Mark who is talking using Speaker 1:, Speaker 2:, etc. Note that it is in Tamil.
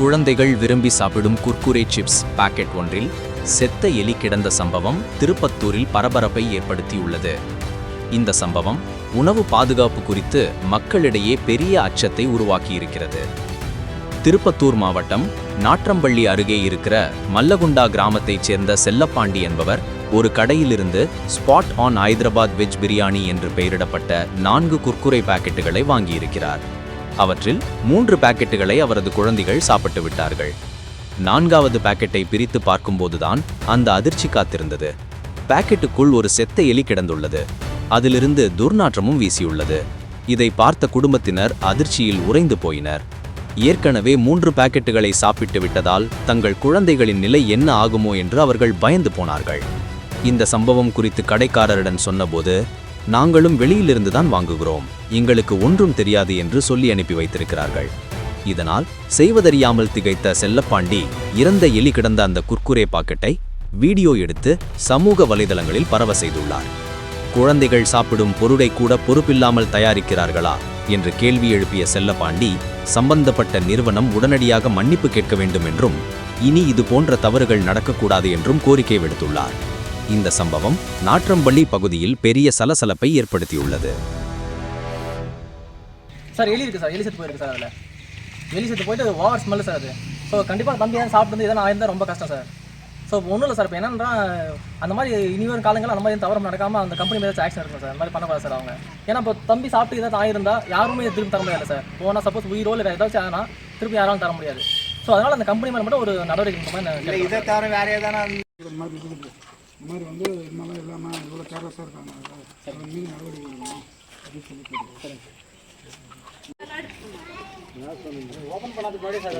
Speaker 1: குழந்தைகள் விரும்பி சாப்பிடும் குர்குரே சிப்ஸ் பாக்கெட் ஒன்றில் செத்த எலி கிடந்த சம்பவம் திருப்பத்தூரில் பரபரப்பை ஏற்படுத்தியுள்ளது. இந்த சம்பவம் உணவு பாதுகாப்பு குறித்து மக்களிடையே பெரிய அச்சத்தை உருவாக்கியிருக்கிறது. திருப்பத்தூர் மாவட்டம் நாற்றம்பள்ளி அருகே இருக்கிற மல்லகுண்டா கிராமத்தைச் சேர்ந்த செல்லப்பாண்டி என்பவர் ஒரு கடையிலிருந்து spot on Hyderabad veg biryani என்று பெயரிடப்பட்ட நான்கு குர்குரை பாக்கெட்டுகளை வாங்கியிருக்கிறார். அவற்றில் மூன்று பாக்கெட்டுகளை அவரது குழந்தைகள் சாப்பிட்டு விட்டார்கள். நான்காவது பாக்கெட்டை பிரித்து பார்க்கும்போதுதான் அந்த அதிர்ச்சி காத்திருந்தது. பாக்கெட்டுக்குள் ஒரு செத்த எலி கிடந்துள்ளது. அதிலிருந்து துர்நாற்றமும் வீசியுள்ளது. இதை பார்த்த குடும்பத்தினர் அதிர்ச்சியில் உறைந்து போயினர். ஏற்கனவே மூன்று பாக்கெட்டுகளை சாப்பிட்டு விட்டதால் தங்கள் குழந்தைகளின் நிலை என்ன ஆகுமோ என்று அவர்கள் பயந்து போனார்கள். இந்த சம்பவம் குறித்து கடைக்காரரிடம் சொன்னபோது நாங்களும் வெளியிலிருந்து தான் வாங்குகிறோம். எங்களுக்கு ஒன்றும் தெரியாது என்று சொல்லி அனுப்பி வைத்திருக்கிறார்கள். இதனால் செய்வதறியாமல் திகைத்த செல்லப்பாண்டி இறந்த எலி கிடந்த அந்த குர்குரே பாக்கெட்டை வீடியோ எடுத்து சமூக வலைதளங்களில் பரவ செய்துள்ளார். குழந்தைகள் சாப்பிடும் பொருளை கூட பொறுப்பில்லாமல் தயாரிக்கிறார்களா என்று கேள்வி எழுப்பிய செல்லப்பாண்டி சம்பந்தப்பட்ட நிறுவனம் உடனடியாக மன்னிப்பு கேட்க வேண்டும் என்றும் இனி இது போன்ற தவறுகள் நடக்கக்கூடாது என்றும் கோரிக்கை விடுத்துள்ளார். இந்த சம்பவம் நாற்றம்பள்ளி பகுதியில் பெரிய சலசலப்பை ஏற்படுத்தியுள்ளது.
Speaker 2: சார் எலி இருக்குது சார் எலி செத்து போயிருக்கு சார் அதில். எலி செத்து போயிட்டு ஓவர் ஸ்மெல் சார் அது. ஸோ கண்டிப்பாக தம்பி தான் சாப்பிட்டு வந்து இதெல்லாம் ஆயிருந்தா ரொம்ப கஷ்டம் சார். ஸோ ஒன்றும் இல்லை சார் இப்போ என்னன்னா அந்த மாதிரி இனி வரும் காலங்கள் அந்த மாதிரி தவறு நடக்காமல் அந்த கம்பெனி மேலே ஆக்ஷன் எடுக்கணும் சார். அந்த மாதிரி பண்ணக்கூடாது சார் அவங்க. ஏன்னா இப்போ தம்பி சாப்பிட்டு ஏதாவது ஆயிருந்தா யாருமே இதை திருப்பி தர முடியாது சார். போனால் சப்போஸ் உயிரோ இல்லை ஏதாச்சும் ஆனால் திருப்பி யாராலும் தர முடியாது. ஸோ அதனால் அந்த கம்பெனி மேலே மட்டும் ஒரு நடவடிக்கை மாதிரி
Speaker 3: இல்லை இதை தவிர வேற எதனா
Speaker 4: இந்த மாதிரி வந்து இது மாதிரிலாம் இல்லாமல் இவ்வளோ கேர்லெஸ்ஸாக இருக்காங்க. அது மீது நடவடிக்கை எடுக்கணும். அப்படின்னு சொல்லி கேட்டுக்கிறேன்.
Speaker 2: ஓப்பன் பண்ணாத முன்னாடி சார்